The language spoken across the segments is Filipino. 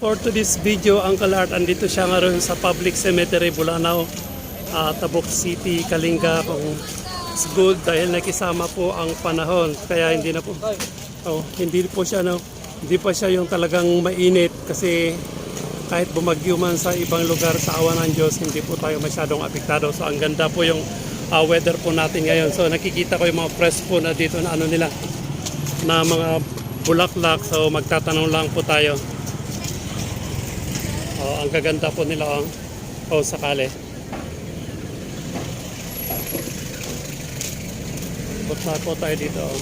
For today's video, Uncle Art, andito siya ngayon sa Public Cemetery, Bulanao, ah, Tabok City, Kalinga. It's good dahil nakisama po ang panahon. Kaya hindi na po, oh, hindi po siya, no, hindi pa siya yung talagang mainit kasi kahit bumagyo man sa ibang lugar sa awa ng Diyos, hindi po tayo masyadong apektado. So ang ganda po yung ah, weather po natin ngayon. So nakikita ko yung mga press po na dito na ano nila, na mga bulaklak. So magtatanong lang po tayo. Oh, ang gaganda po nila oh. Oh, sakali. Punta po tayo dito oh.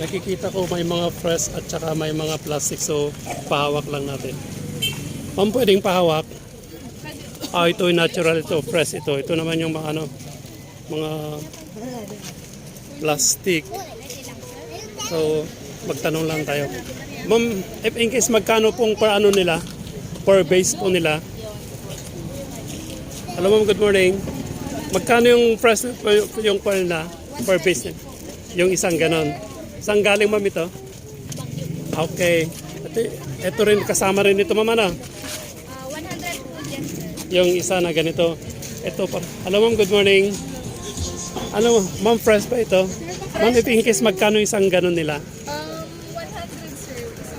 Nakikita ko may mga fresh at saka may mga plastic so pahawak lang natin. Ma'am, pwedeng pahawak? Ah, ito yung natural ito, fresh ito. Ito naman yung mga ano, mga plastic. So, magtanong lang tayo. Ma'am, if in case magkano pong per ano nila, per base po nila. Hello ma'am, good morning. Magkano yung price yung per na per base nila? Yung isang ganon. Saan galing ma'am ito? Okay. Ito, ito rin, kasama rin ito ma'am ano? Ah, 100 po dyan, sir. Yung isa na ganito. Ito pa. Hello ma'am, good morning. Ano, ma'am, fresh pa ito? Ma'am, if in case magkano isang ganon nila?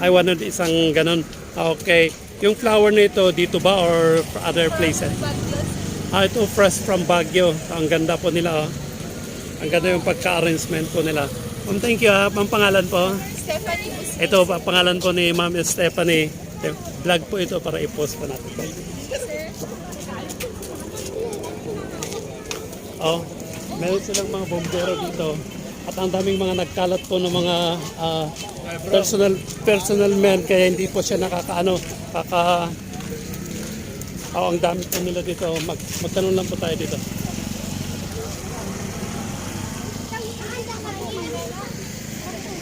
Um, 100, sir. I wanted isang ganon. Ah, Okay. Yung flower nito dito ba or other places? Ah, ito fresh from Baguio. Ang ganda po nila. Oh. Ang ganda yung pagka-arrangement po nila. Ma'am, thank you ha. Ma'am, pangalan po? Stephanie. Ito, pa- pangalan po ni Ma'am Stephanie. Vlog po ito para i-post po natin. Oh, meron silang mga bombero dito. At ang daming mga nagkalat po ng mga ah, personal personal men kaya hindi po siya nakakaano, kaka Oh, ang dami po nila dito. Mag, magtanong lang po tayo dito.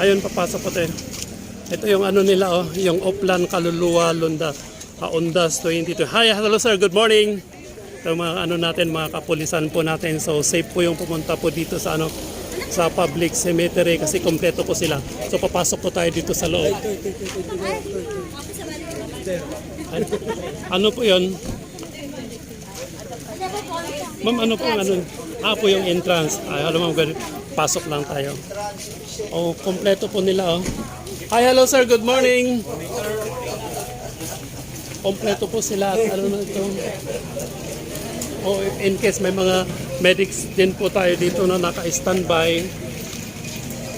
Ayun, papasok po tayo. Ito yung ano nila, oh, yung Oplan Kaluluwa Lunda. Uh, Ondas 22. Hi, hello sir, good morning. Ito mga ano natin, mga kapulisan po natin. So safe po yung pumunta po dito sa ano sa public cemetery kasi kompleto po sila. So papasok po tayo dito sa loob. Ano po yun? Ma'am, ano po ano? Ah, po yung entrance. Ay, alam mo, pasok lang tayo. Oh, kompleto po nila, oh. Hi, hello sir, good morning. Kompleto po sila at ano na ito. If in case may mga medics din po tayo dito na naka-standby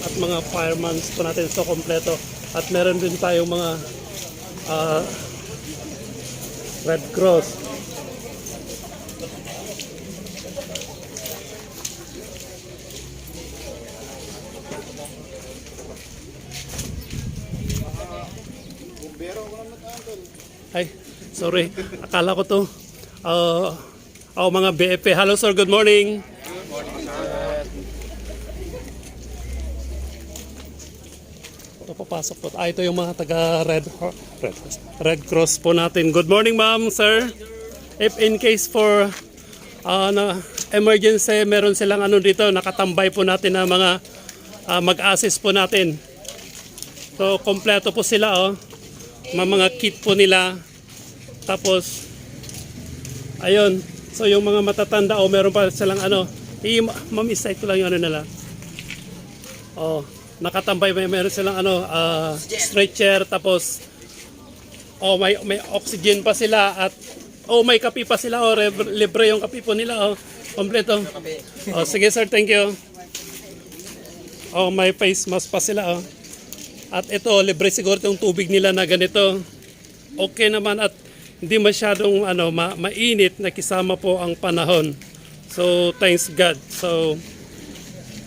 at mga firemen po natin so kompleto. At meron din tayong mga ah, Red Cross. Ay, sorry. Akala ko to. Uh, oh, mga BFP. Hello sir, good morning. Ito papasok po. Ah, ito yung mga taga Red, Red, Red Cross po natin. Good morning ma'am, sir. If in case for ah, na emergency, meron silang ano dito, nakatambay po natin na mga ah, mag-assist po natin. So, kompleto po sila, oh. Mga mga kit po nila. Tapos, ayun. So, yung mga matatanda, oh, meron pa silang ano. I, ma'am, isay ko lang yung ano nila. Oh, nakatambay may meron silang ano, ah, stretcher tapos oh may may oxygen pa sila at oh may kape pa sila oh re- libre yung kape po nila oh. Kompleto. Oh, sige sir, thank you. Oh, may face mask pa sila oh. At ito, libre siguro yung tubig nila na ganito. Okay naman at hindi masyadong ano, ma- mainit na kisama po ang panahon. So, thanks God. So,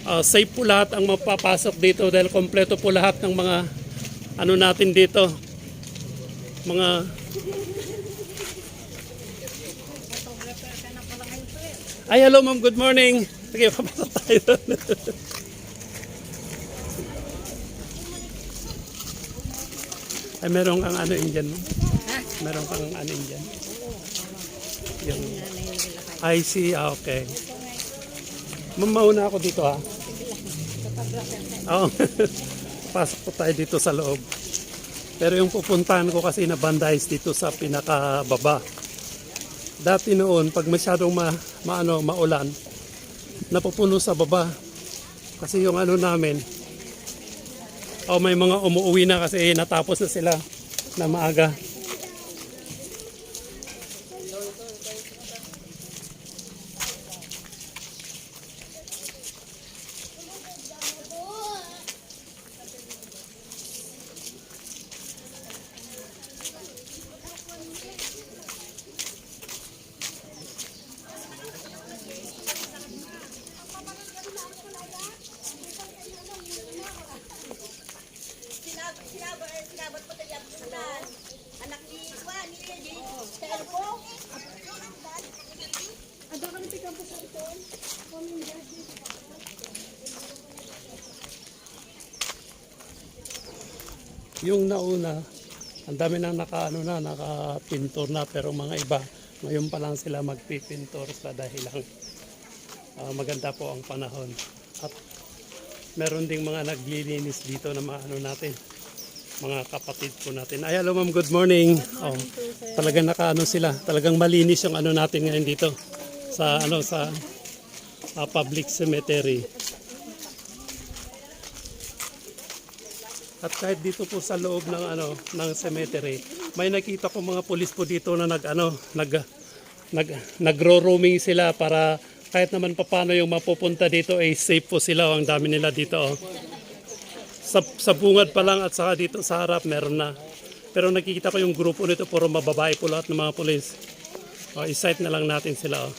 uh, safe po lahat ang mapapasok dito dahil kompleto po lahat ng mga ano natin dito. Mga Ay, hello ma'am, good morning. Sige, papasok tayo. Ay, meron kang ano Indian mo? Meron kang ano Indian? Yung... I see, ah, okay. Ma'am, mauna ako dito ha. Oo. Pasok po tayo dito sa loob. Pero yung pupuntahan ko kasi na banda is dito sa pinakababa. Dati noon, pag masyadong ma, maano, maulan, napupuno sa baba. Kasi yung ano namin, o may mga umuwi na kasi natapos na sila na maaga. Sinab sinabot eh, sinabot ko tayo sa anak ni Juan ni Lady sa elpo. Yung nauna, ang dami nang naka, ano na, nakapintor na pero mga iba, ngayon pa lang sila magpipintor sa dahilan ah, maganda po ang panahon. At meron ding mga naglilinis dito na mga ano natin, mga kapatid po natin. Ay, hello ma'am, good morning. oh, talagang nakaano sila, talagang malinis yung ano natin ngayon dito sa ano sa ah, public cemetery. At kahit dito po sa loob ng ano ng cemetery, may nakita ko mga pulis po dito na nag ano, nag nag nagro-roaming sila para kahit naman paano yung mapupunta dito ay safe po sila. Ang dami nila dito oh. Sa, sa bungad pa lang at saka dito sa harap meron na. Pero nakikita ko yung grupo nito puro mababae po lahat ng mga pulis. Oh, i-sight na lang natin sila oh.